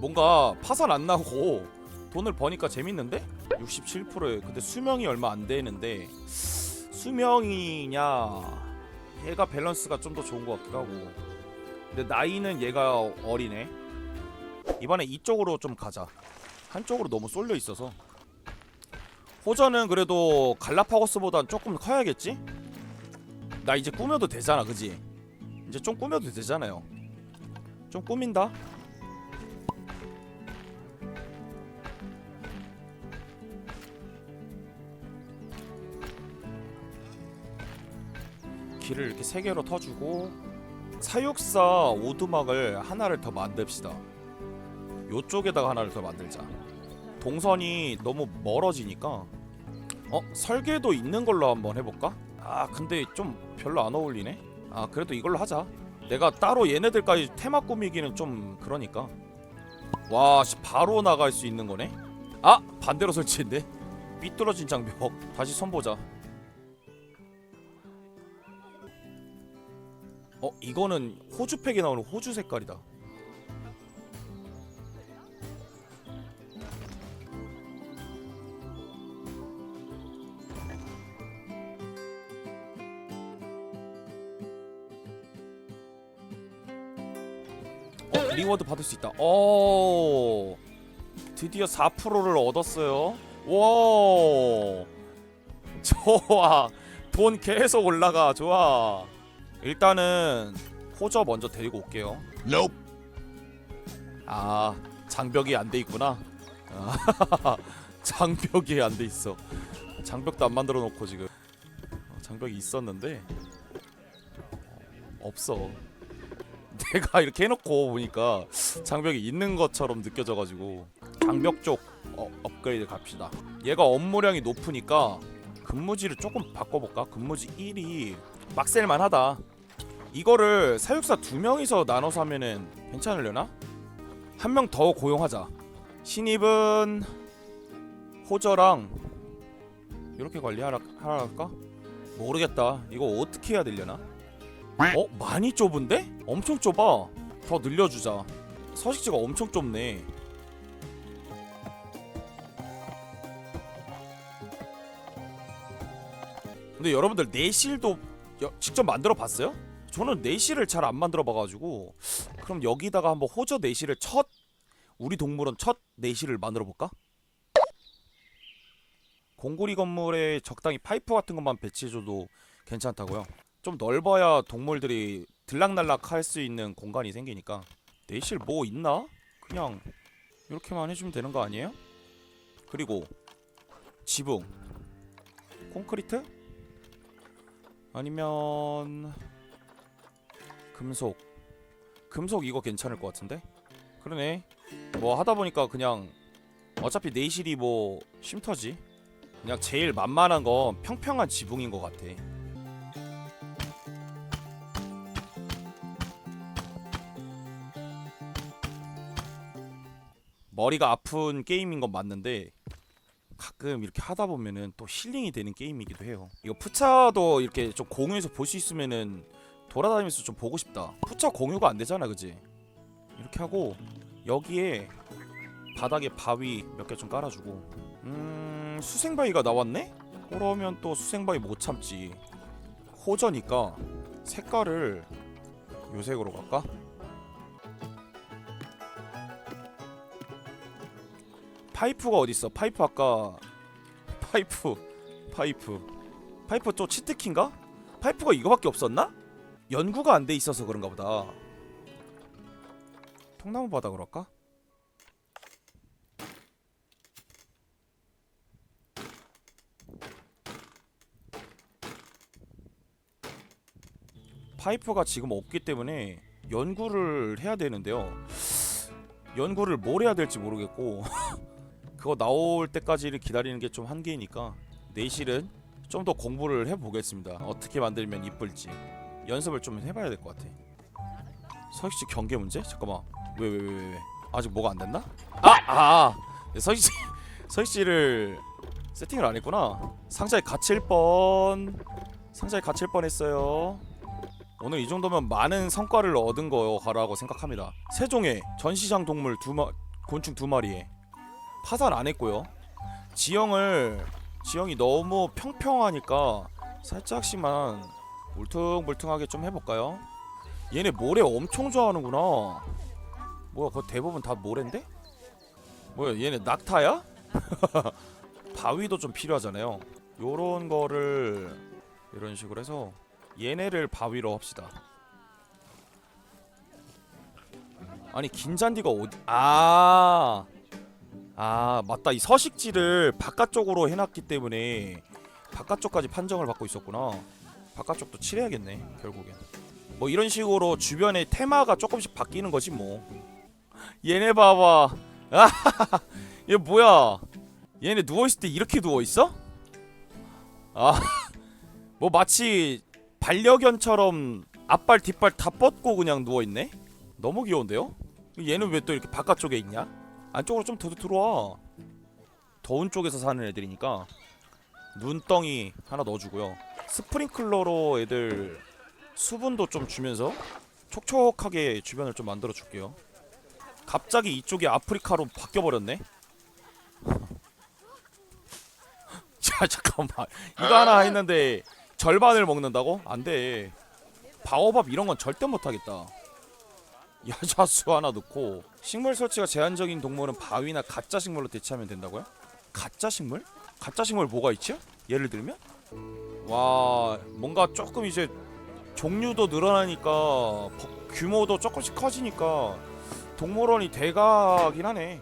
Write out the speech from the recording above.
뭔가 파산 안 나고 돈을 버니까 재밌는데? 67%에. 근데 수명이 얼마 안 되는데 수명이냐 얘가 밸런스가 좀 더 좋은 것 같기도 하고. 근데 나이는 얘가 어리네. 이번에 이쪽으로 좀 가자. 한쪽으로 너무 쏠려 있어서. 호전은 그래도 갈라파고스보단 조금 커야겠지? 나 이제 꾸며도 되잖아 그지? 이제 좀 꾸며도 되잖아요. 좀 꾸민다 길을 이렇게 세 개로 터주고 사육사 오두막을 하나를 더 만듭시다. 요쪽에다가 하나를 더 만들자. 동선이 너무 멀어지니까 어 설계도 있는 걸로 한번 해볼까? 아 근데 좀 별로 안 어울리네. 아 그래도 이걸로 하자. 내가 따로 얘네들까지 테마 꾸미기는 좀 그러니까. 와 씨, 바로 나갈 수 있는 거네. 아 반대로 설치했네. 삐뚤어진 장벽 다시 선보자. 어 이거는 호주 팩에 나오는 호주 색깔이다. 어 리워드 받을 수 있다. 어 드디어 4%를 얻었어요. 와 좋아 돈 계속 올라가 좋아. 일단은 호저 먼저 데리고 올게요. Nope. 아 장벽이 안 돼 있구나. 아, 장벽이 안 돼 있어. 장벽도 안 만들어 놓고 지금 어, 장벽이 있었는데 어, 없어. 내가 이렇게 해놓고 보니까 장벽이 있는 것처럼 느껴져가지고 장벽 쪽 어, 업그레이드 갑시다. 얘가 업무량이 높으니까 근무지를 조금 바꿔볼까? 근무지 1이 빡셀만하다. 이거를 사육사 두 명이서 나눠서 하면은 괜찮으려나? 한 명 더 고용하자. 신입은 호저랑 이렇게 관리하라 하라 할까? 모르겠다. 이거 어떻게 해야 되려나? 어 많이 좁은데? 엄청 좁아. 더 늘려주자. 서식지가 엄청 좁네. 근데 여러분들 내실도 여- 직접 만들어 봤어요? 저는 내실을 잘안 만들어 봐가지고 그럼 여기다가 한번 호저 내실을 첫 우리 동물원 첫 내실을 만들어 볼까? 공구리 건물에 적당히 파이프 같은 것만 배치해줘도 괜찮다고요. 좀 넓어야 동물들이 들락날락 할 수 있는 공간이 생기니까 내실 뭐 있나? 그냥 이렇게만 해주면 되는 거 아니에요? 그리고 지붕 콘크리트? 아니면 금속. 금속 이거 괜찮을 것 같은데? 그러네. 뭐 하다 보니까 그냥 어차피 내실이 뭐 쉼터지. 그냥 제일 만만한 건 평평한 지붕인 것 같아. 머리가 아픈 게임인 건 맞는데 가끔 이렇게 하다 보면은 또 힐링이 되는 게임이기도 해요. 이거 푸차도 이렇게 좀 공유해서 볼 수 있으면은 돌아다니면서 좀 보고 싶다. 푸차 공유가 안 되잖아, 그지? 이렇게 하고 여기에 바닥에 바위 몇 개 좀 깔아주고 음 수생바위가 나왔네? 그러면 또 수생바위 못 참지. 호저니까 색깔을 요색으로 갈까? 파이프가 어디 있어? 파이프 아까 파이프 파이프 파이프 또 치트키인가? 파이프가 이거밖에 없었나? 연구가 안 돼 있어서 그런가 보다. 통나무 바닥으로 할까? 파이프가 지금 없기 때문에 연구를 해야 되는데요. 연구를 뭘 해야 될지 모르겠고 그거 나올 때까지를 기다리는 게 좀 한계니까 내실은 좀 더 공부를 해보겠습니다. 어떻게 만들면 이쁠지 연습을 좀 해봐야 될 것 같아. 서식지 경계 문제? 잠깐만 왜왜 왜 왜, 왜? 아직 뭐가 안 됐나? 아! 아! 서식지 서식지를 세팅을 안 했구나. 상자에 갇힐 뻔 상자에 갇힐 뻔했어요. 오늘 이 정도면 많은 성과를 얻은 거라고 생각합니다. 세종의 전시장 동물 두 마, 곤충 두 마리에 파산 안 했고요. 지형을 지형이 너무 평평하니까 살짝씩만 울퉁불퉁하게 좀 해볼까요? 얘네 모래 엄청 좋아하는구나. 뭐야, 그거 대부분 다 모래인데? 뭐야, 얘네 낙타야? 바위도 좀 필요하잖아요. 요런 거를 이런 식으로 해서 얘네를 바위로 합시다. 아니 긴 잔디가 어디? 아, 아 맞다. 이 서식지를 바깥쪽으로 해놨기 때문에 바깥쪽까지 판정을 받고 있었구나. 바깥쪽도 칠해야겠네 결국엔. 뭐 이런 식으로 주변의 테마가 조금씩 바뀌는 거지 뭐. 얘네 봐봐. 아, 얘 뭐야? 얘네 누워 있을 때 이렇게 누워 있어? 아, 뭐 마치 반려견처럼 앞발 뒷발 다 뻗고 그냥 누워 있네. 너무 귀여운데요? 얘는 왜 또 이렇게 바깥쪽에 있냐? 안쪽으로 좀 더 들어와. 더운 쪽에서 사는 애들이니까 눈덩이 하나 넣어주고요. 스프링클러로 애들 수분도 좀 주면서 촉촉하게 주변을 좀 만들어 줄게요. 갑자기 이쪽이 아프리카로 바뀌어 버렸네. 자 잠깐만 이거 하나 했는데 절반을 먹는다고? 안 돼. 바오밥 이런 건 절대 못 하겠다. 야자수 하나 넣고 식물 설치가 제한적인 동물은 바위나 가짜 식물로 대체하면 된다고요? 가짜 식물? 가짜 식물 뭐가 있죠? 예를 들면? 와 뭔가 조금 이제 종류도 늘어나니까 버- 규모도 조금씩 커지니까 동물원이 돼가긴 하네